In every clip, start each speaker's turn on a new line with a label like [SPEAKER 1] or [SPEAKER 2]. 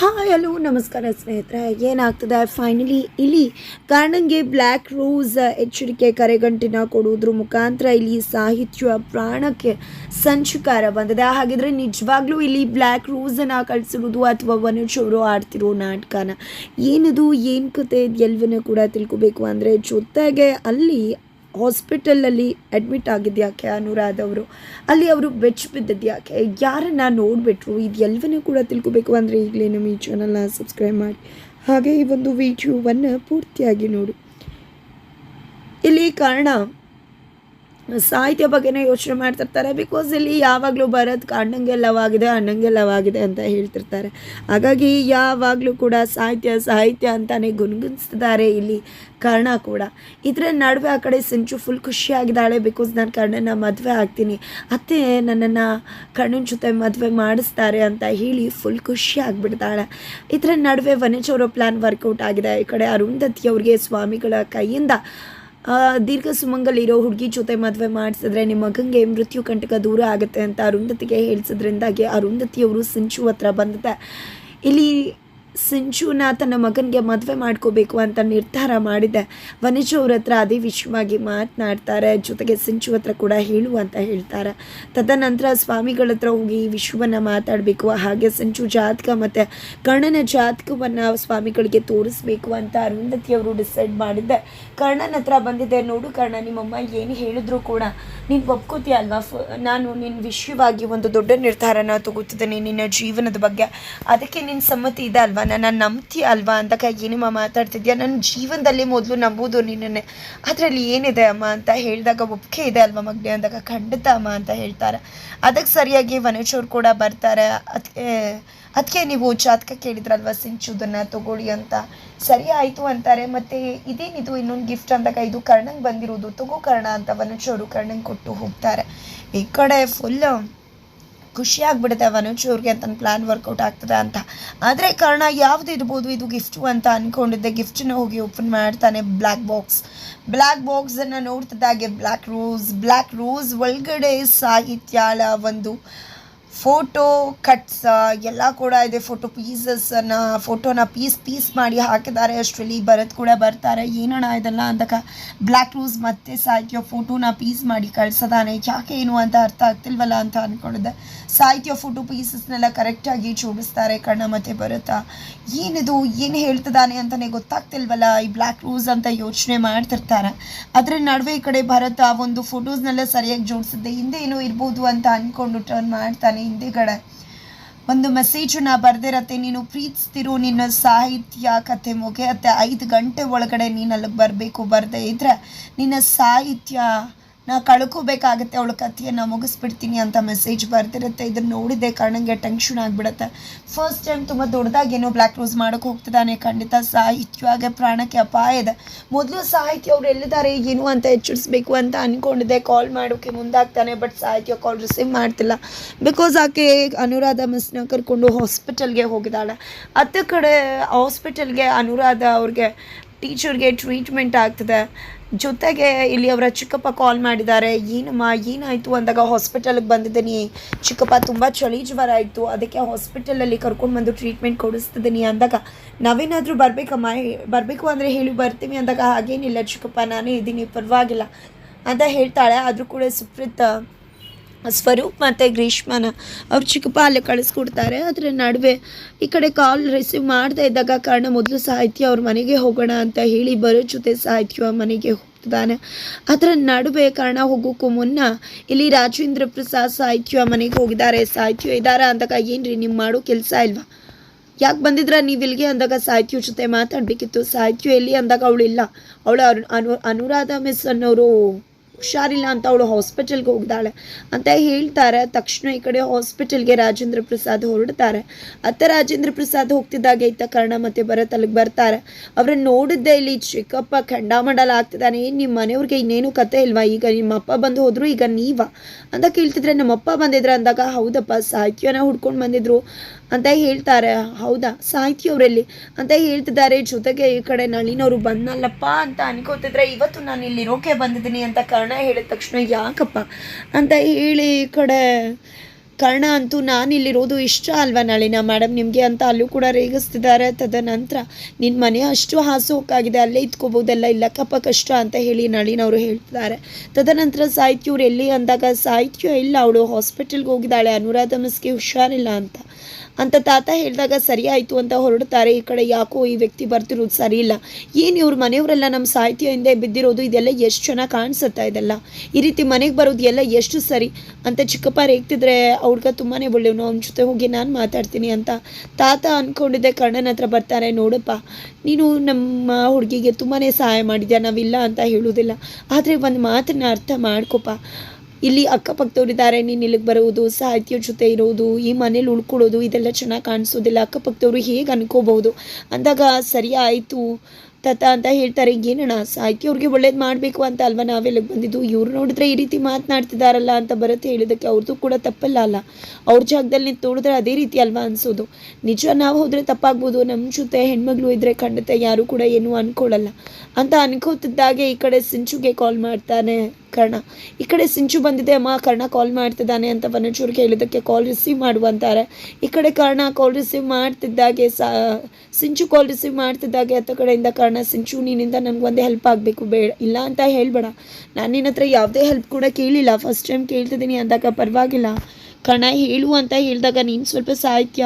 [SPEAKER 1] Hi hello ನಮಸ್ಕಾರ ಸ್ನೇಹಿತರೆ. ಏನಾಗ್ತದೆ? ಫೈನಲಿ ಇಲ್ಲಿ ಕಾರಣಂಗೆ ಬ್ಲ್ಯಾಕ್ ರೋಸ್ ಎಚ್ಚರಿಕೆ ಕರೆಗಂಟಿನ ಕೊಡುವುದ್ರ ಮುಖಾಂತರ ಇಲ್ಲಿ ಸಾಹಿತ್ಯ ಪ್ರಾಣಕ್ಕೆ ಸಂಚುಕಾರ ಬಂದಿದೆ. ಹಾಗಿದ್ರೆ ನಿಜವಾಗ್ಲೂ ಇಲ್ಲಿ ಬ್ಲ್ಯಾಕ್ ರೋಸನ್ನು ಕಳಿಸಿರೋದು ಅಥವಾ ವನುಜ್ ಅವರು ಆಡ್ತಿರೋ ನಾಟಕನ ಏನದು? ಏನು ಕತೆ? ಎಲ್ವನ್ನ ಕೂಡ ತಿಳ್ಕೊಬೇಕು ಅಂದರೆ ಜೊತೆಗೆ ಅಲ್ಲಿ ಹಾಸ್ಪಿಟಲಲ್ಲಿ ಅಡ್ಮಿಟ್ ಆಗಿದ್ಯಾಕೆ ಅನುರಾಧ ಅವರು? ಅಲ್ಲಿ ಅವರು ಬೆಚ್ಚ ಬಿದ್ದಿದ್ಯಾಕೆ ಯಾರನ್ನ ನೋಡಿಬಿಟ್ರು? ಇದು ಎಲ್ಲವನ್ನೂ ಕೂಡ ತಿಳ್ಕೊಬೇಕು ಅಂದರೆ ಈಗಲೇ ನಮ್ಮ ಈ ಚಾನಲ್ನ ಸಬ್ಸ್ಕ್ರೈಬ್ ಮಾಡಿ. ಹಾಗೆ ಈ ಒಂದು ವಿಡಿಯೋವನ್ನು ಪೂರ್ತಿಯಾಗಿ ನೋಡಿ. ಇಲ್ಲಿ ಕಾರಣ ಸಾಹಿತ್ಯ ಬಗ್ಗೆನೇ ಯೋಚನೆ ಮಾಡ್ತಿರ್ತಾರೆ ಬಿಕಾಸ್ ಇಲ್ಲಿ ಯಾವಾಗಲೂ ಬರೋದು ಅಣ್ಣಂಗೆ ಲವ್ ಆಗಿದೆ ಅಣ್ಣಂಗೆ ಆಗಿದೆ ಅಂತ ಹೇಳ್ತಿರ್ತಾರೆ. ಹಾಗಾಗಿ ಯಾವಾಗಲೂ ಕೂಡ ಸಾಹಿತ್ಯ ಸಾಹಿತ್ಯ ಅಂತಾನೆ ಗುನ್ಗುನಿಸ್ತಿದ್ದಾರೆ ಇಲ್ಲಿ ಕರ್ಣ ಕೂಡ. ಇದರ ನಡುವೆ ಆ ಕಡೆ ಸಿಂಚು ಫುಲ್ ಖುಷಿಯಾಗಿದ್ದಾಳೆ ಬಿಕಾಸ್ ನಾನು ಕರ್ಣನ ಮದುವೆ ಆಗ್ತೀನಿ. ಅತ್ತೆ ನನ್ನನ್ನು ಕಣ್ಣನ ಜೊತೆ ಮದುವೆ ಮಾಡಿಸ್ತಾರೆ ಅಂತ ಹೇಳಿ ಫುಲ್ ಖುಷಿ ಆಗಿಬಿಡ್ತಾಳೆ ಇದರ ನಡುವೆ ವನಜ್ ಅವರ ಪ್ಲ್ಯಾನ್ ವರ್ಕೌಟ್ ಆಗಿದೆ. ಈ ಕಡೆ ಅರುಂಧತಿ ಅವ್ರಿಗೆ ಸ್ವಾಮಿಗಳ ಕೈಯಿಂದ ದೀರ್ಘ ಸುಮಂಗಲಿರೋ ಹುಡುಗಿ ಜೊತೆ ಮದುವೆ ಮಾಡಿಸಿದ್ರೆ ನಿಮ್ಮ ಮಗಂಗೆ ಮೃತ್ಯು ಕಂಟಕ ದೂರ ಆಗುತ್ತೆ ಅಂತ ಅರುಂಧತಿಗೆ ಹೇಳಿಸಿದ್ರಿಂದಾಗಿ ಅರುಂಧತಿಯವರು ಸಿಂಚು ಹತ್ರ ಬಂದಿದೆ. ಇಲ್ಲಿ ಸಿಂಚುನ ತನ್ನ ಮಗನಿಗೆ ಮದುವೆ ಮಾಡ್ಕೋಬೇಕು ಅಂತ ನಿರ್ಧಾರ ಮಾಡಿದೆ. ವನಿಜು ಅವ್ರ ಹತ್ರ ಅದೇ ವಿಷಯವಾಗಿ ಮಾತನಾಡ್ತಾರೆ. ಜೊತೆಗೆ ಸಿಂಚು ಹತ್ರ ಕೂಡ ಹೇಳು ಅಂತ ಹೇಳ್ತಾರೆ. ತದನಂತರ ಸ್ವಾಮಿಗಳ ಹತ್ರ ಹೋಗಿ ಈ ವಿಷಯವನ್ನು ಮಾತಾಡಬೇಕು. ಹಾಗೆ ಸಿಂಚು ಜಾತಕ ಮತ್ತು ಕರ್ಣನ ಜಾತಕವನ್ನು ಸ್ವಾಮಿಗಳಿಗೆ ತೋರಿಸ್ಬೇಕು ಅಂತ ಅರುಂಧತಿಯವರು ಡಿಸೈಡ್ ಮಾಡಿದ್ದೆ. ಕರ್ಣನ ಹತ್ರ ಬಂದಿದ್ದೆ ನೋಡು ಕರ್ಣ, ನಿಮ್ಮಮ್ಮ ಏನು ಹೇಳಿದ್ರು ಕೂಡ ನೀನು ಒಪ್ಕೋತೀಯ ಅಲ್ವಾ? ನಾನು ನಿನ್ನ ವಿಷಯವಾಗಿ ಒಂದು ದೊಡ್ಡ ನಿರ್ಧಾರನ ತಗೋತಿದ್ದೀನಿ ನಿನ್ನ ಜೀವನದ ಬಗ್ಗೆ. ಅದಕ್ಕೆ ನಿನ್ನ ಸಮ್ಮತಿ ಇದೆ ಅಲ್ವಾ? ನನ್ನ ನಂಬ್ತಿ ಅಲ್ವಾ ಅಂತ ಏನಮ್ಮ ಮಾತಾಡ್ತಿದ್ಯಾ? ನನ್ನ ಜೀವನದಲ್ಲಿ ಮೊದಲು ನಂಬೋದು ನಿನ್ನನ್ನೇ. ಅದರಲ್ಲಿ ಏನಿದೆ ಅಮ್ಮ ಅಂತ ಹೇಳಿದಾಗ ಒಪ್ಪಿಗೆ ಇದೆ ಅಲ್ವಾ ಮಗನೇ ಅಂದಾಗ? ಖಂಡಿತ ಅಮ್ಮ ಅಂತ ಹೇಳ್ತಾರೆ. ಅದಕ್ಕೆ ಸರಿಯಾಗಿ ವನೇಶವ್ರು ಕೂಡ ಬರ್ತಾರೆ. ಅದಕ್ಕೆ ಅದಕ್ಕೆ ನೀವು ಜಾತಕ ಕೇಳಿದ್ರಲ್ವ ಸಿಂಚುದನ್ನು ತಗೊಳ್ಳಿ ಅಂತ? ಸರಿ ಆಯಿತು ಅಂತಾರೆ. ಮತ್ತು ಇದೇನಿದು ಇನ್ನೊಂದು ಗಿಫ್ಟ್ ಅಂದಾಗ? ಇದು ಕರ್ಣಂಗೆ ಬಂದಿರೋದು. ತಗೋ ಕರ್ಣ ಅಂತ ವನುಜ್ ಅವರು ಕರ್ಣಂಗೆ ಕೊಟ್ಟು ಹೋಗ್ತಾರೆ. ಈ ಕಡೆ ಫುಲ್ ಖುಷಿ ಆಗ್ಬಿಡುತ್ತೆ ವನುಜ್ ಅವ್ರಿಗೆ ಅಂತ ಪ್ಲ್ಯಾನ್ ವರ್ಕೌಟ್ ಆಗ್ತದೆ ಅಂತ. ಆದರೆ ಕಾರಣ ಯಾವ್ದು ಇರ್ಬೋದು ಇದು ಗಿಫ್ಟು ಅಂತ ಅಂದ್ಕೊಂಡಿದ್ದೆ ಗಿಫ್ಟನ್ನು ಹೋಗಿ ಓಪನ್ ಮಾಡ್ತಾನೆ ಬ್ಲ್ಯಾಕ್ ಬಾಕ್ಸ್ ಬ್ಲ್ಯಾಕ್ ಬಾಕ್ಸನ್ನು ನೋಡ್ತಿದ್ದಾಗೆ ಬ್ಲ್ಯಾಕ್ ರೋಸ್ ಬ್ಲ್ಯಾಕ್ ರೋಸ್ ಒಳಗಡೆ ಸಾಹಿತ್ಯಾಲ ಒಂದು ಫೋಟೋ ಕಟ್ಸ್ ಎಲ್ಲ ಕೂಡ ಇದೆ. ಫೋಟೋ ಪೀಸಸ್ಸನ್ನು ಫೋಟೋನ ಪೀಸ್ ಪೀಸ್ ಮಾಡಿ ಹಾಕಿದ್ದಾರೆ. ಅಷ್ಟರಲ್ಲಿ ಭರತ್ ಕೂಡ ಬರ್ತಾರೆ. ಏನಣ್ಣ ಇದೆಲ್ಲ ಅಂದಾಗ ಬ್ಲ್ಯಾಕ್ ರೂಸ್ ಮತ್ತೆ ಸಾಹಿತ್ಯ ಫೋಟೋನ ಪೀಸ್ ಮಾಡಿ ಕಳ್ಸದಾನೆ. ಯಾಕೆ ಏನು ಅಂತ ಅರ್ಥ ಆಗ್ತಿಲ್ವಲ್ಲ ಅಂತ ಅಂದ್ಕೊಂಡಿದ್ದೆ ಸಾಹಿತ್ಯ ಫೋಟೋ ಪೀಸಸ್ನೆಲ್ಲ ಕರೆಕ್ಟಾಗಿ ಜೋಡಿಸ್ತಾರೆ ಕಣ್ಣ ಮತ್ತೆ ಬರುತ್ತಾ ಏನಿದು, ಏನು ಹೇಳ್ತಿದ್ದಾನೆ ಅಂತಲೇ ಗೊತ್ತಾಗ್ತಿಲ್ವಲ್ಲ. ಈ ಬ್ಲ್ಯಾಕ್ ರೂಸ್ ಅಂತ ಯೋಚನೆ ಮಾಡ್ತಿರ್ತಾರೆ. ಅದರ ನಡುವೆ ಈ ಕಡೆ ಭರತ ಒಂದು ಫೋಟೋಸ್ನೆಲ್ಲ ಸರಿಯಾಗಿ ಜೋಡಿಸಿದ್ದೆ. ಹಿಂದೆ ಏನೋ ಇರ್ಬೋದು ಅಂತ ಅಂದ್ಕೊಂಡು ಟರ್ನ್ ಮಾಡ್ತಾನೆ. ಹಿಂದೆಗಡೆ ಒಂದು ಮೆಸೇಜನ್ನು ಬರ್ದಿರತ್ತೆ, ನೀನು ಪ್ರೀತಿಸ್ತಿರೋ ನಿನ್ನ ಸಾಹಿತ್ಯ ಕತೆ ಮುಗಿಯತ್ತೆ, ಐದು ಗಂಟೆ ಒಳಗಡೆ ನೀನು ಅಲ್ಲಿಗೆ ಬರಬೇಕು, ಬರದೇ ಇದ್ರೆ ನಿನ್ನ ಸಾಹಿತ್ಯ ನಾ ಕಳ್ಕೋಬೇಕಾಗತ್ತೆ, ಅವಳ ಕಥೆಯನ್ನು ಮುಗಿಸ್ಬಿಡ್ತೀನಿ ಅಂತ ಮೆಸೇಜ್ ಬರ್ತಿರುತ್ತೆ ಇದನ್ನು ನೋಡಿದೆ ಕಣ್ಣಂಗೆ ಟೆನ್ಷನ್ ಆಗಿಬಿಡುತ್ತೆ. ಫಸ್ಟ್ ಟೈಮ್ ತುಂಬ ದೊಡ್ಡದಾಗಿ ಏನೋ ಬ್ಲ್ಯಾಕ್ ರೋಸ್ ಮಾಡೋಕೆ ಹೋಗ್ತಿದ್ದಾನೆ. ಖಂಡಿತ ಸಾಹಿತ್ಯವಾಗೆ ಪ್ರಾಣಕ್ಕೆ ಅಪಾಯ ಇದೆ. ಮೊದಲು ಸಾಹಿತ್ಯ ಅವ್ರು ಎಲ್ಲಿದ್ದಾರೆ, ಏನು ಅಂತ ಎಚ್ಚರಿಸ್ಬೇಕು ಅಂತ ಅಂದ್ಕೊಂಡಿದ್ದೆ ಕಾಲ್ ಮಾಡೋಕ್ಕೆ ಮುಂದಾಗ್ತಾನೆ ಬಟ್ ಸಾಹಿತ್ಯ ಕಾಲ್ ರಿಸೀವ್ ಮಾಡ್ತಿಲ್ಲ. ಬಿಕಾಸ್ ಆಕೆ ಅನುರಾಧ ಮಿಸ್ನ ಕರ್ಕೊಂಡು ಹಾಸ್ಪಿಟಲ್ಗೆ ಹೋಗಿದ್ದಾಳೆ. ಅತ್ತ ಕಡೆ ಹಾಸ್ಪಿಟಲ್ಗೆ ಅನುರಾಧ ಅವ್ರಿಗೆ ಟೀಚರ್ಗೆ ಟ್ರೀಟ್ಮೆಂಟ್ ಆಗ್ತದೆ. ಜೊತೆಗೆ ಇಲ್ಲಿ ಅವರ ಚಿಕ್ಕಪ್ಪ ಕಾಲ್ ಮಾಡಿದ್ದಾರೆ. ಏನಮ್ಮ, ಏನಾಯಿತು ಅಂದಾಗ ಹಾಸ್ಪಿಟಲ್ಗೆ ಬಂದಿದ್ದೀನಿ. ಚಿಕ್ಕಪ್ಪ ತುಂಬ ಚಳಿ ಜ್ವರ ಆಯಿತು ಅದಕ್ಕೆ ಹಾಸ್ಪಿಟಲಲ್ಲಿ ಕರ್ಕೊಂಡು ಬಂದು ಟ್ರೀಟ್ಮೆಂಟ್ ಕೊಡಿಸ್ತಿದ್ದೀನಿ ಅಂದಾಗ ನಾವೇನಾದರೂ ಬರಬೇಕಮ್ಮ? ಬರಬೇಕು ಅಂದರೆ ಹೇಳಿ ಬರ್ತೀವಿ ಅಂದಾಗ ಹಾಗೇನಿಲ್ಲ ಚಿಕ್ಕಪ್ಪ. ನಾನೇ ಇದ್ದೀನಿ, ಪರವಾಗಿಲ್ಲ ಅಂತ ಹೇಳ್ತಾಳೆ. ಆದರೂ ಕೂಡ ಸುಪ್ರೀತ್ ಸ್ವರೂಪ್ ಮತ್ತು ಗ್ರೀಷ್ಮನ. ಅವ್ರು ಚಿಕ್ಕಪ್ಪ ಅಲ್ಲೇ ಕಳಿಸ್ಕೊಡ್ತಾರೆ. ಅದರ ನಡುವೆ ಈ ಕಡೆ ಕಾಲ್ ರಿಸೀವ್ ಮಾಡದೇ ಇದ್ದಾಗ ಕಾರಣ ಮೊದಲು ಸಾಹಿತ್ಯ ಅವ್ರ ಮನೆಗೆ ಹೋಗೋಣ ಅಂತ ಹೇಳಿ ಬರೋ ಜೊತೆ ಸಾಹಿತ್ಯ ಮನೆಗೆ ಹೋಗ್ತಿದ್ದಾನೆ ಅದರ ನಡುವೆ ಕಾರಣ ಹೋಗೋಕ್ಕೂ ಮುನ್ನ ಇಲ್ಲಿ ರಾಜೇಂದ್ರ ಪ್ರಸಾದ್ ಸಾಹಿತ್ಯ ಮನೆಗೆ ಹೋಗಿದ್ದಾರೆ. ಸಾಹಿತ್ಯ ಇದ್ದಾರ ಅಂದಾಗ ಏನ್ರಿ ನಿಮ್ಮ ಮಾಡೋ ಕೆಲಸ ಇಲ್ವಾ? ಯಾಕೆ ಬಂದಿದ್ರ ನೀವು ಇಲ್ಲಿಗೆ ಅಂದಾಗ ಸಾಹಿತ್ಯ ಜೊತೆ ಮಾತಾಡಬೇಕಿತ್ತು. ಸಾಹಿತ್ಯ ಎಲ್ಲಿ ಅಂದಾಗ ಅವಳಿಲ್ಲ. ಅವಳು ಅನು ಅನುರಾಧ ಮಿಸ್ ಅನ್ನೋರು ಹುಷಾರಿಲ್ಲ ಅಂತ ಅವಳು ಹಾಸ್ಪಿಟಲ್ಗೆ ಹೋಗ್ದಾಳೆ ಅಂತ ಹೇಳ್ತಾರೆ. ತಕ್ಷಣ ಈ ಕಡೆ ಹಾಸ್ಪಿಟಲ್ಗೆ ರಾಜೇಂದ್ರ ಪ್ರಸಾದ್ ಹೊರಡ್ತಾರೆ. ಅತ್ತ ರಾಜೇಂದ್ರ ಪ್ರಸಾದ್ ಹೋಗ್ತಿದ್ದಾಗ ಇತ್ತ ಕರ್ಣ ಮತ್ತೆ ಭರತ್ ಅಲ್ಲಿಗೆ ಬರ್ತಾರೆ. ಅವ್ರನ್ನ ನೋಡಿದ್ದೆ ಇಲ್ಲಿ ಚಿಕ್ಕಪ್ಪ ಖಂಡಾಮಂಡಲ ಆಗ್ತಿದ್ದಾನೆ. ಏನು ನಿಮ್ಮ ಮನೆಯವ್ರಿಗೆ ಇನ್ನೇನು ಕತೆ ಇಲ್ವಾ? ಈಗ ನಿಮ್ಮ ಅಪ್ಪ ಬಂದು ಹೋದ್ರು ಈಗ ನೀವಾ? ಅಂತ ಕೇಳ್ತಿದ್ರೆ ನಮ್ಮಪ್ಪ ಬಂದಿದ್ರೆ ಅಂದಾಗ, ಹೌದಪ್ಪ ಸಾಹಿತ್ಯನ ಹುಡ್ಕೊಂಡು ಬಂದಿದ್ರು. ಅಂತ ಹೇಳ್ತಾರೆ. ಹೌದಾ? ಸಾಹಿತ್ಯ ಅವರಲ್ಲಿ. ಅಂತ ಹೇಳ್ತಿದ್ದಾರೆ. ಜೊತೆಗೆ ಈ ಕಡೆ ನಳಿನವರು ಬಂದಲ್ಲಪ್ಪ ಅಂತ ಅನ್ಕೋತಿದ್ರೆ ಇವತ್ತು ನಾನು ಇಲ್ಲಿ ರೋಕೆ ಬಂದಿದ್ದೀನಿ ಅಂತ ಕರ್ಣ ಹೇಳಿದ ತಕ್ಷಣ ಯಾಕಪ್ಪ ಅಂತ ಹೇಳಿ ಈ ಕಡೆ ಕರ್ಣ ಅಂತೂ ನಾನು ಇಲ್ಲಿರೋದು ಇಷ್ಟ ಅಲ್ವಾ ನಳಿನ? ಮೇಡಮ್ ನಿಮಗೆ ಅಂತ ಅಲ್ಲೂ ಕೂಡ ರೇಗಿಸ್ತಿದ್ದಾರೆ. ತದನಂತರ ನಿನ್ನ ಮನೆ ಅಷ್ಟು ಹಾಸೋಕ್ಕಾಗಿದೆ ಅಲ್ಲೇ ಇದ್ಕೋಬೋದಲ್ಲ ಇಲ್ಲಕ್ಕಪ್ಪ ಕಷ್ಟ ಅಂತ ಹೇಳಿ ನಳಿನವರು ಹೇಳ್ತಿದ್ದಾರೆ. ತದನಂತರ ಸಾಹಿತ್ಯವ್ರು ಎಲ್ಲಿ ಅಂದಾಗ, ಸಾಹಿತ್ಯ ಇಲ್ಲ, ಅವಳು ಹಾಸ್ಪಿಟಲ್ಗೆ ಹೋಗಿದ್ದಾಳೆ, ಅನುರಾಧ ಮಿಸ್ಗೆ ಹುಷಾರಿಲ್ಲ ಅಂತ. ಅಂತ ತಾತ ಹೇಳಿದಾಗ ಸರಿ ಆಯಿತು ಅಂತ ಹೊರಡ್ತಾರೆ ಈ ಕಡೆ ಯಾಕೋ ಈ ವ್ಯಕ್ತಿ ಬರ್ತಿರೋದು ಸರಿ ಇಲ್ಲ. ಏನು ಇವ್ರ ಮನೆಯವರೆಲ್ಲ ನಮ್ಮ ಸಾಹಿತ್ಯ ಹಿಂದೆ ಬಿದ್ದಿರೋದು? ಇದೆಲ್ಲ ಎಷ್ಟು ಚೆನ್ನಾಗಿ ಕಾಣಿಸುತ್ತಾ ಇದೆಲ್ಲ? ಈ ರೀತಿ ಮನೆಗೆ ಬರೋದು ಎಲ್ಲ ಎಷ್ಟು ಸರಿ? ಅಂತ ಚಿಕ್ಕಪ್ಪ ರೇಗ್ತಿದ್ರೆ ಅವ್ರಿಗೆ ತುಂಬಾ ಒಳ್ಳೆಯವನು. ಅವ್ನ ಜೊತೆ ಹೋಗಿ ನಾನು ಮಾತಾಡ್ತೀನಿ ಅಂತ ತಾತ ಅಂದ್ಕೊಂಡಿದ್ದೆ ಕಣ್ಣನ ಹತ್ರ ಬರ್ತಾರೆ, ನೋಡಪ್ಪ, ನೀನು ನಮ್ಮ ಹುಡುಗಿಗೆ ತುಂಬಾ ಸಹಾಯ ಮಾಡಿದ್ಯಾ? ನಾವಿಲ್ಲ ಅಂತ ಹೇಳೋದಿಲ್ಲ. ಆದರೆ ಒಂದು ಮಾತನ್ನ ಅರ್ಥ ಮಾಡ್ಕೊಪ್ಪ. ಇಲ್ಲಿ ಅಕ್ಕಪಕ್ಕದವ್ರಿದ್ದಾರೆ, ನೀನು ಇಲ್ಲಿಗೆ ಬರುವುದು ಸಾಹಿತ್ಯ ಜೊತೆ ಇರೋದು ಈ ಮನೇಲಿ ಉಳ್ಕೊಳ್ಳೋದು, ಇದೆಲ್ಲ ಚೆನ್ನಾಗಿ ಕಾಣಿಸೋದಿಲ್ಲ. ಅಕ್ಕಪಕ್ಕದವ್ರು ಹೇಗೆ ಅನ್ಕೋಬಹುದು? ಅಂದಾಗ ಸರಿ ಆಯಿತು. ತತ ಅಂತ ಹೇಳ್ತಾರೆ, ಏನಣ್ಣ, ಸಾಕಿ ಅವ್ರಿಗೆ ಒಳ್ಳೇದು ಮಾಡಬೇಕು ಅಂತ ಅಲ್ವಾ ನಾವೆಲ್ಲಿಗೆ ಬಂದಿದ್ದು? ಇವ್ರು ನೋಡಿದ್ರೆ ಈ ರೀತಿ ಮಾತನಾಡ್ತಿದ್ದಾರಲ್ಲ ಅಂತ ಬರುತ್ತೆ ಹೇಳಿದಕ್ಕೆ ಅವ್ರದ್ದು ಕೂಡ ತಪ್ಪಲ್ಲ ಅಲ್ಲ. ಅವ್ರ ಜಾಗದಲ್ಲಿ ನೋಡಿದ್ರೆ ಅದೇ ರೀತಿ ಅಲ್ವಾ ಅನ್ಸೋದು. ನಿಜ ನಾವು ಹೋದರೆ ತಪ್ಪಾಗ್ಬೋದು ನಮ್ಮ ಜೊತೆ ಹೆಣ್ಮಗಳು ಇದ್ದರೆ ಖಂಡಿತ ಯಾರು ಕೂಡ ಏನೂ ಅನ್ಕೊಳ್ಳಲ್ಲ ಅಂತ ಅನ್ಕೋತಿದ್ದಾಗೆ ಈ ಕಡೆ ಸಿಂಚುಗೆ ಕಾಲ್ ಮಾಡ್ತಾನೆ ಕರ್ಣ. ಈ ಕಡೆ ಸಿಂಚು ಬಂದಿದೆ, ಅಮ್ಮ, ಕರ್ಣ ಕಾಲ್ ಮಾಡ್ತಿದ್ದಾನೆ ಅಂತ ವನಚೂರಿಗೆ ಹೇಳಿದ್ದಕ್ಕೆ ಕಾಲ್ ರಿಸೀವ್ ಮಾಡುವಂತಾರೆ. ಈ ಕಡೆ ಕರ್ಣ ಕಾಲ್ ರಿಸೀವ್ ಮಾಡ್ತಿದ್ದಾಗೆ ಸಿಂಚು ಕಾಲ್ ರಿಸೀವ್ ಮಾಡ್ತಿದ್ದಾಗೆ ಅತ್ತ ಕಡೆಯಿಂದ ಸಿಂಚು ನಿನ್ನಿಂದ ನನಗೊಂದೇ ಹೆಲ್ಪ್ ಆಗಬೇಕು ಬೇಡ ಇಲ್ಲ ಅಂತ ಹೇಳ್ಬೇಡ. ನಾನು ನಿನ್ನ ಹತ್ರ ಯಾವುದೇ ಹೆಲ್ಪ್ ಕೂಡ ಕೇಳಿಲ್ಲ. ಫಸ್ಟ್ ಟೈಮ್ ಕೇಳ್ತಿದ್ದೀನಿ ಅಂದಾಗ ಪರವಾಗಿಲ್ಲ. ಕಣ, ಹೇಳು ಅಂತ ಹೇಳಿದಾಗ ನೀನು ಸ್ವಲ್ಪ ಸಾಹಿತ್ಯ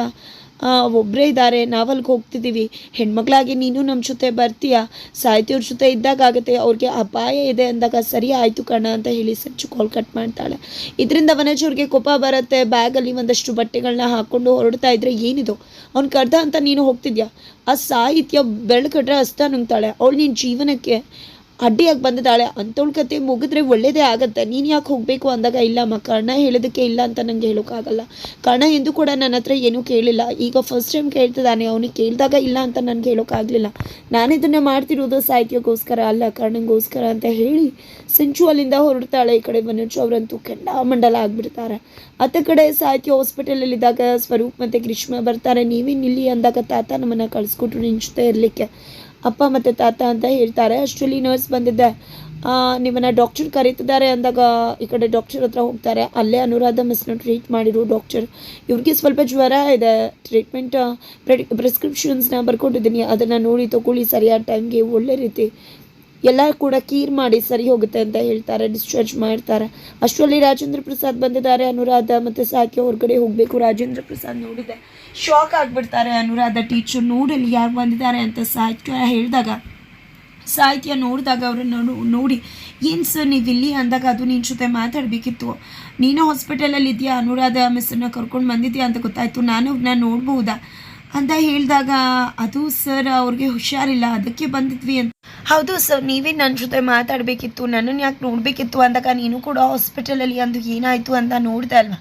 [SPEAKER 1] ಒಬ್ಬರೇ ಇದ್ದಾರೆ ನಾವಲ್ಲಿಗೆ ಹೋಗ್ತಿದ್ದೀವಿ ಹೆಣ್ಮಕ್ಳಾಗಿ ನೀನು ನಮ್ಮ ಜೊತೆ ಬರ್ತೀಯ? ಸಾಹಿತ್ಯವ್ರ ಜೊತೆ ಇದ್ದಾಗ ಆಗುತ್ತೆ, ಅವ್ರಿಗೆ ಅಪಾಯ ಇದೆ ಅಂದಾಗ ಸರಿ ಆಯಿತು ಕಣ ಅಂತ ಹೇಳಿ ಸಂಚು ಕಾಲ್ ಕಟ್ ಮಾಡ್ತಾಳೆ. ಇದರಿಂದ ವನಜವ್ರಿಗೆ ಕೋಪ ಬರುತ್ತೆ, ಬ್ಯಾಗಲ್ಲಿ ಒಂದಷ್ಟು ಬಟ್ಟೆಗಳನ್ನ ಹಾಕ್ಕೊಂಡು ಹೊರಡ್ತಾ ಇದ್ರೆ ಏನಿದು? ಅವ್ನು ಕರ್ದ ಅಂತ ನೀನು ಹೋಗ್ತಿದ್ಯಾ? ಆ ಸಾಹಿತ್ಯ ಬೆಳಕಟ್ರೆ ಅಸ್ತ ನುಂಗ್ತಾಳೆ. ಅವಳು ನಿನ್ನ ಜೀವನಕ್ಕೆ ಅಡ್ಡಿಯಾಗಿ ಬಂದಿದ್ದಾಳೆ. ಅಂಥವಳ ಕತೆ ಮುಗಿದ್ರೆ ಒಳ್ಳೇದೇ ಆಗುತ್ತೆ. ನೀನು ಯಾಕೆ ಹೋಗಬೇಕು ಅಂದಾಗ ಇಲ್ಲಮ್ಮ ಕರ್ಣ ಹೇಳೋದಕ್ಕೆ ಇಲ್ಲ ಅಂತ ನನಗೆ ಹೇಳೋಕ್ಕಾಗಲ್ಲ ಕರ್ಣ ಎಂದು ಕೂಡ ನನ್ನ ಹತ್ರ ಏನೂ ಕೇಳಿಲ್ಲ. ಈಗ ಫಸ್ಟ್ ಟೈಮ್ ಕೇಳ್ತಿದ್ದಾನೆ. ಅವನಿಗೆ ಕೇಳಿದಾಗ ಇಲ್ಲ ಅಂತ ನನಗೆ ಹೇಳೋಕ್ಕಾಗಲಿಲ್ಲ ನಾನು ಇದನ್ನು ಮಾಡ್ತಿರೋದು ಸಾಹಿತ್ಯಕ್ಕೋಸ್ಕರ ಅಲ್ಲ, ಕರ್ಣಂಗೋಸ್ಕರ ಅಂತ ಹೇಳಿ ಸಿಂಚು ಅಲ್ಲಿಂದ ಹೊರಡ್ತಾಳೆ. ಈ ಕಡೆ ಮನೋಜ್ ಅವರಂತೂ ಕೆಂಡಾಮಂಡಲ ಆಗಿಬಿಡ್ತಾರೆ. ಅತ್ತ ಕಡೆ ಸಾಹಿತ್ಯ ಹಾಸ್ಪಿಟಲಲ್ಲಿದ್ದಾಗ ಸ್ವರೂಪ್ ಮತ್ತು ಗ್ರೀಷ್ಮ ಬರ್ತಾರೆ. ನೀವೇ ನಿಲ್ಲಿ ಅಂದಾಗ ತಾತ ನಮ್ಮನ್ನು ಕಳಿಸ್ಕೊಟ್ರು ಜೊತೆ ಇರಲಿಕ್ಕೆ. ಅಪ್ಪ ಮತ್ತು ತಾತ ಅಂತ ಹೇಳ್ತಾರೆ. ಅಷ್ಟರಲ್ಲಿ ನರ್ಸ್ ಬಂದಿದ್ದೆ. ನಿಮ್ಮನ್ನು ಡಾಕ್ಟರ್ ಕರೀತಿದ್ದಾರೆ ಅಂದಾಗ ಈ ಕಡೆ ಡಾಕ್ಟರ್ ಹತ್ರ ಹೋಗ್ತಾರೆ. ಅಲ್ಲೇ ಅನುರಾಧ ಮಿಸ್ನ ಟ್ರೀಟ್ ಮಾಡಿರು ಡಾಕ್ಟರ್ ಇವ್ರಿಗೆ ಸ್ವಲ್ಪ ಜ್ವರ ಇದೆ. ಟ್ರೀಟ್ಮೆಂಟ್ ಪ್ರಿಸ್ಕ್ರಿಪ್ಷನ್ಸ್ನ ಬರ್ಕೊಟ್ಟಿದ್ದೀನಿ. ಅದನ್ನು ನೋಡಿ ತಗೊಳ್ಳಿ. ಸರಿಯಾದ ಟೈಮ್ಗೆ ಒಳ್ಳೆ ರೀತಿ ಎಲ್ಲ ಕೂಡ ಕೀರ್ ಮಾಡಿ ಸರಿ ಹೋಗುತ್ತೆ ಅಂತ ಹೇಳ್ತಾರೆ ಡಿಸ್ಚಾರ್ಜ್ ಮಾಡ್ತಾರೆ. ಅಷ್ಟರಲ್ಲಿ ರಾಜೇಂದ್ರ ಪ್ರಸಾದ್ ಬಂದಿದ್ದಾರೆ, ಅನುರಾಧ ಮತ್ತು ಸಾಕಿ ಹೊರಗಡೆ ಹೋಗಬೇಕು. ರಾಜೇಂದ್ರ ಪ್ರಸಾದ್ ನೋಡಿದೆ ಶಾಕ್ ಆಗಿಬಿಡ್ತಾರೆ ಅನುರಾಧ ಟೀಚರ್ ನೋಡಲಿ ಯಾರು ಬಂದಿದ್ದಾರೆ ಅಂತ ಸಾಹಿತ್ಯ ಹೇಳಿದಾಗ ಸಾಹಿತ್ಯ ನೋಡಿದಾಗ ಅವರನ್ನು ನೋಡಿ, ಏನು ಸರ್ ನೀವು ಇಲ್ಲಿ ಅಂದಾಗ ಅದು ನಿನ್ನ ಜೊತೆ ಮಾತಾಡಬೇಕಿತ್ತು. ನೀನು ಹಾಸ್ಪಿಟಲಲ್ಲಿ ಇದೆಯಾ? ಅನುರಾಧ ಮಿಸ್ಸನ್ನು ಕರ್ಕೊಂಡು ಬಂದಿದ್ಯಾ ಅಂತ ಗೊತ್ತಾಯಿತು. ನಾನು ನಾನು ನೋಡ್ಬೋದಾ? ಅಂತ ಹೇಳಿದಾಗ, ಅದು ಸರ್, ಅವ್ರಿಗೆ ಹುಷಾರಿಲ್ಲ, ಅದಕ್ಕೆ ಬಂದಿದ್ವಿ ಅಂತ. ಹೌದು ಸರ್, ನೀವೇ ನನ್ನ ಜೊತೆ ಮಾತಾಡಬೇಕಿತ್ತು ನನ್ನನ್ನು ಯಾಕೆ ನೋಡಬೇಕಿತ್ತು ಅಂದಾಗ ನೀನು ಕೂಡ ಹಾಸ್ಪಿಟಲಲ್ಲಿ ಅಂದು ಏನಾಯಿತು ಅಂತ ನೋಡಿದೆ ಅಲ್ವಾ?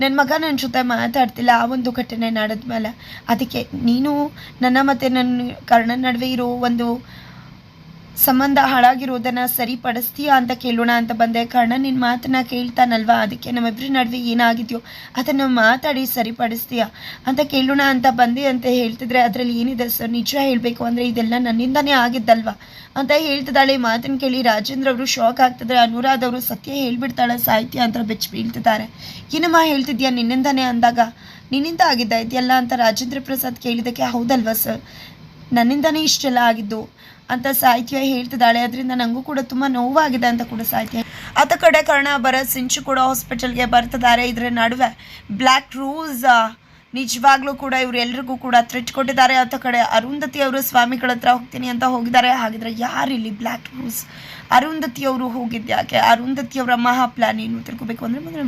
[SPEAKER 1] ನನ್ನ ಮಗ ನನ್ನ ಜೊತೆ ಮಾತಾಡ್ತಿಲ್ಲ, ಆ ಒಂದು ಘಟನೆ ನಡೆದ್ಮೇಲೆ. ಅದಕ್ಕೆ ನೀನು ನನ್ನ ಮತ್ತು ನನ್ನ ಕರ್ಣನ ನಡುವೆ ಇರೋ ಒಂದು ಸಂಬಂಧ ಹಾಳಾಗಿರೋದನ್ನ ಸರಿಪಡಿಸ್ತೀಯಾ ಅಂತ ಕೇಳೋಣ ಅಂತ ಬಂದೆ. ಕರ್ಣ ನಿನ್ನ ಮಾತನ್ನ ಕೇಳ್ತಾನಲ್ವಾ? ಅದಕ್ಕೆ ನಮ್ಮಿಬ್ಬರ ನಡುವೆ ಏನಾಗಿದೆಯೋ ಅದನ್ನು ಮಾತಾಡಿ ಸರಿಪಡಿಸ್ತೀಯಾ ಅಂತ ಕೇಳೋಣ ಅಂತ ಬಂದೆ ಅಂತ ಹೇಳ್ತಿದ್ರೆ ಅದರಲ್ಲಿ ಏನಿದೆ ಸರ್? ನಿಜ ಹೇಳಬೇಕು ಅಂದರೆ ಇದೆಲ್ಲ ನನ್ನಿಂದನೇ ಆಗಿದ್ದಲ್ವಾ? ಅಂತ ಹೇಳ್ತಿದ್ದಾಳೆ. ಮಾತನ್ನು ಕೇಳಿ ರಾಜೇಂದ್ರ ಅವರು ಶಾಕ್ ಆಗ್ತಿದ್ರೆ ಅನುರಾಧ ಅವರು ಸತ್ಯ ಹೇಳ್ಬಿಡ್ತಾಳೆ. ಸಾಹಿತ್ಯ ಅಂತ ಬೆಚ್ಚಿ ಬೀಳ್ತಿದ್ದಾರೆ. ಏನಮ್ಮ ಹೇಳ್ತಿದ್ಯಾ? ನಿನ್ನಿಂದನೇ ಅಂದಾಗ ನಿನ್ನಿಂದ ಆಗಿದ್ದ ಇದೆಯಲ್ಲ ಅಂತ ರಾಜೇಂದ್ರ ಪ್ರಸಾದ್ ಕೇಳಿದ್ದಕ್ಕೆ ಹೌದಲ್ವಾ ಸರ್? ನನ್ನಿಂದನೇ ಇಷ್ಟೆಲ್ಲ ಆಗಿದ್ದು ಅಂತ ಸಾಹಿತ್ಯ ಹೇಳ್ತಿದ್ದಾಳೆ. ಅದರಿಂದ ನನಗೂ ಕೂಡ ತುಂಬ ನೋವಾಗಿದೆ ಅಂತ ಕೂಡ ಸಾಹಿತ್ಯ. ಆತ ಕಡೆ ಕರ್ಣ ಬರ ಸಿಂಚು ಕೂಡ ಹಾಸ್ಪಿಟಲ್ಗೆ ಬರ್ತಿದ್ದಾರೆ. ಇದರ ನಡುವೆ ಬ್ಲ್ಯಾಕ್ ರೂಸ್ ನಿಜವಾಗ್ಲೂ ಕೂಡ ಇವರೆಲ್ಲರಿಗೂ ಕೂಡ ಥ್ರೆಟ್ ಕೊಟ್ಟಿದ್ದಾರೆ. ಆತ ಕಡೆ ಅರುಂಧತಿ ಅವರು ಸ್ವಾಮಿಗಳ ಹತ್ರ ಹೋಗ್ತೀನಿ ಅಂತ ಹೋಗಿದ್ದಾರೆ. ಹಾಗಿದ್ರೆ ಯಾರಿಲ್ಲಿ ಬ್ಲ್ಯಾಕ್ ರೂಸ್ ಅರುಂಧತಿ ಅವರು ಹೋಗಿದ್ಯಾಕೆ? ಅರುಂಧತಿ ಅವರ ಮಹಾ ಪ್ಲಾನ್ ಏನು ತಿಳ್ಕೊಬೇಕು ಅಂದರೆ ಮುಂದಿನ